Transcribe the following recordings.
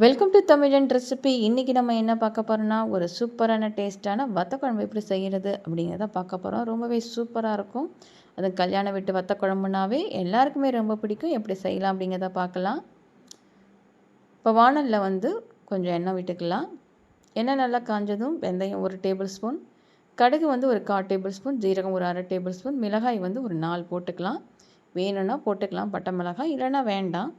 Welcome to தமிழன் recipe இன்றைக்கி நம்ம என்ன பார்க்க போகிறோம்னா ஒரு சூப்பரான டேஸ்ட்டான வத்த குழம்பு எப்படி செய்கிறது அப்படிங்கிறத பார்க்க போகிறோம் ரொம்பவே சூப்பராக இருக்கும். அது கல்யாணம் விட்டு வத்த குழம்புனாவே எல்லாருக்குமே ரொம்ப பிடிக்கும். எப்படி செய்யலாம் அப்படிங்கிறத பார்க்கலாம். இப்போ வானலில் வந்து கொஞ்சம் எண்ணெய் விட்டுக்கலாம். எண்ணெய் நல்லா காஞ்சதும் வெந்தயம் ஒரு டேபிள் ஸ்பூன் கடுகு வந்து ஒரு கால் டேபிள் ஸ்பூன் ஜீரகம் ஒரு அரை டேபிள் ஸ்பூன் மிளகாய் வந்து ஒரு நாலு போட்டுக்கலாம். வேணும்னா போட்டுக்கலாம். பட்டை மிளகாய். இல்லைன்னா வேண்டாம்.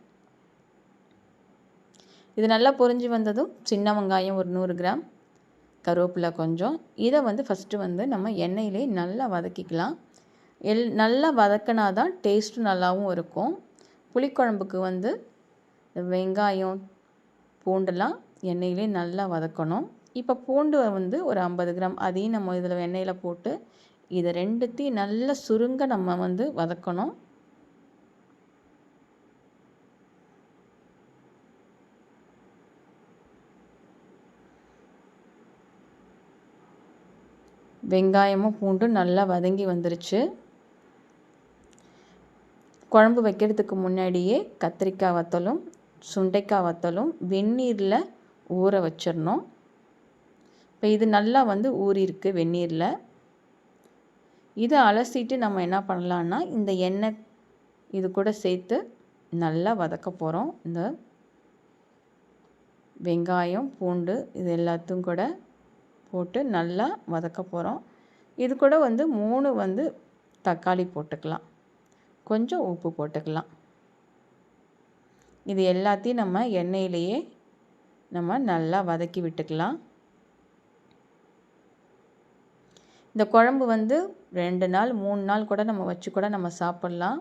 இது நல்லா பொரிஞ்சு வந்ததும் சின்ன வெங்காயம் ஒரு நூறு கிராம் கருவேப்பிலை கொஞ்சம். இதை வந்து ஃபஸ்ட்டு வந்து நம்ம எண்ணெயிலே நல்லா வதக்கிக்கலாம். எல் நல்லா வதக்கினா தான் டேஸ்ட்டு நல்லாவும் இருக்கும். புளிக்குழம்புக்கு வந்து வெங்காயம் பூண்டெல்லாம் எண்ணெயிலே நல்லா வதக்கணும். இப்போ பூண்டு வந்து ஒரு ஐம்பது கிராம் அதையும் நம்ம இதில் எண்ணெயில் போட்டு இதை ரெண்டுத்தையும் நல்லா சுருங்க நம்ம வந்து வதக்கணும். வெங்காயமும் பூண்டும் நல்லா வதங்கி வந்துருச்சு. குழம்பு வைக்கிறதுக்கு முன்னாடியே கத்திரிக்காய் வத்தலும் சுண்டைக்காய் வத்தலும் வெந்நீரில் ஊற வச்சிடணும். இப்போ இது நல்லா வந்து ஊறியிருக்கு வெந்நீரில். இதை அலசிட்டு நம்ம என்ன பண்ணலான்னா இந்த எண்ணெய் இது கூட சேர்த்து நல்லா வதக்க போகிறோம் இந்த வெங்காயம் பூண்டு இது எல்லாத்தையும் கூட போட்டு நல்லா வதக்க போகிறோம் இது கூட வந்து மூணு வந்து தக்காளி போட்டுக்கலாம். கொஞ்சம் உப்பு போட்டுக்கலாம். இது எல்லாத்தையும் நம்ம எண்ணெயிலேயே நம்ம நல்லா வதக்கி விட்டுக்கலாம். இந்த குழம்பு வந்து ரெண்டு நாள் மூணு நாள் கூட நம்ம வச்சு கூட நம்ம சாப்பிட்லாம்.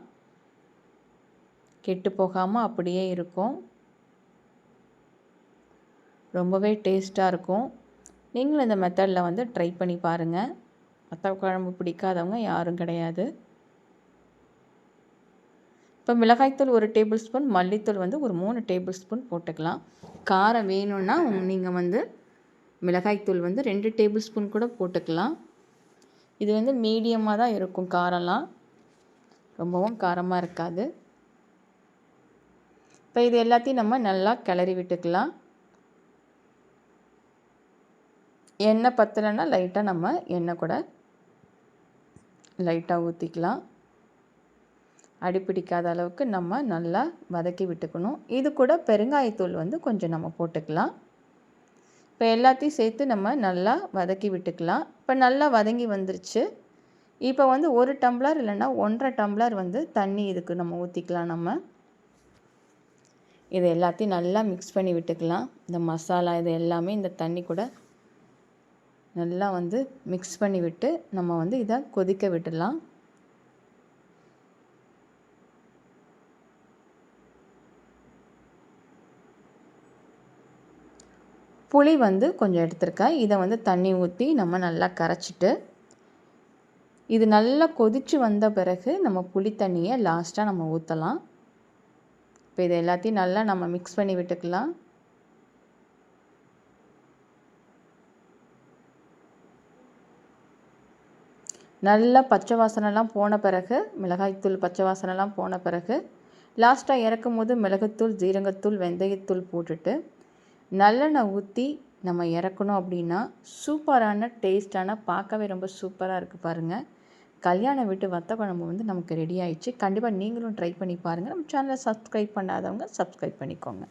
கெட்டு போகாமல் அப்படியே இருக்கும். ரொம்பவே டேஸ்ட்டாக இருக்கும். நீங்களும் இந்த மெத்தடில் வந்து ட்ரை பண்ணி பாருங்கள் மற்ற குழம்பு பிடிக்காதவங்க யாரும் கிடையாது. இப்போ மிளகாய்த்தூள் ஒரு டேபிள் ஸ்பூன் மல்லித்தூள் வந்து ஒரு மூணு டேபிள் ஸ்பூன் போட்டுக்கலாம். காரம் வேணும்னா நீங்கள் வந்து மிளகாய்த்தூள் வந்து ரெண்டு டேபிள் ஸ்பூன் கூட போட்டுக்கலாம். இது வந்து மீடியமாக தான் இருக்கும் காரம்லாம். ரொம்பவும் காரமாக இருக்காது. இப்போ இது எல்லாத்தையும் நம்ம நல்லா கிளறி விட்டுக்கலாம். எண்ணெய் பத்தலைன்னா லைட்டாக நம்ம எண்ணெய் கூட லைட்டாக ஊற்றிக்கலாம் அடிப்பிடிக்காத அளவுக்கு நம்ம நல்லா வதக்கி விட்டுக்கணும். இது கூட பெருங்காயத்தூள் வந்து கொஞ்சம் நம்ம போட்டுக்கலாம். இப்போ எல்லாத்தையும் சேர்த்து நம்ம நல்லா வதக்கி விட்டுக்கலாம். இப்போ நல்லா வதங்கி வந்துருச்சு. இப்போ வந்து ஒரு டம்ளர் இல்லைன்னா ஒன்றரை டம்ளர் வந்து தண்ணி இதுக்கு நம்ம ஊற்றிக்கலாம் நம்ம. இது எல்லாத்தையும் நல்லா மிக்ஸ் பண்ணி விட்டுக்கலாம். இந்த மசாலா இது எல்லாமே இந்த தண்ணி கூட நல்லா வந்து மிக்ஸ் பண்ணி விட்டு நம்ம வந்து இதை கொதிக்க விட்டுடலாம். புளி வந்து கொஞ்சம் எடுத்திருக்கேன். இதை வந்து தண்ணி ஊற்றி நம்ம நல்லா கரைச்சிட்டு இது நல்லா கொதித்து வந்த பிறகு நம்ம புளி தண்ணியை லாஸ்ட்டாக நம்ம ஊற்றலாம் இப்போ இது எல்லாத்தையும் நல்லா நம்ம மிக்ஸ் பண்ணி விட்டுக்கலாம். நல்லா பச்சை வாசனைலாம் போன பிறகு மிளகாய்த்தூள் பச்சை வாசனைலாம் போன பிறகு லாஸ்ட்டாக இறக்கும் போது மிளகுத்தூள் ஜீரகத்தூள் வெந்தயத்தூள் போட்டுட்டு நல்லெண்ணெய் ஊற்றி நம்ம இறக்கணும் அப்படின்னா சூப்பரான டேஸ்டான பார்க்கவே ரொம்ப சூப்பராக இருக்குது பாருங்கள் கல்யாணம் விட்டு வத்த குழம்பு வந்து நமக்கு ரெடி ஆயிடுச்சு. கண்டிப்பாக நீங்களும் ட்ரை பண்ணி பாருங்கள் நம்ம சேனலை சப்ஸ்கிரைப் பண்ணாதவங்க சப்ஸ்கிரைப் பண்ணிக்கோங்க.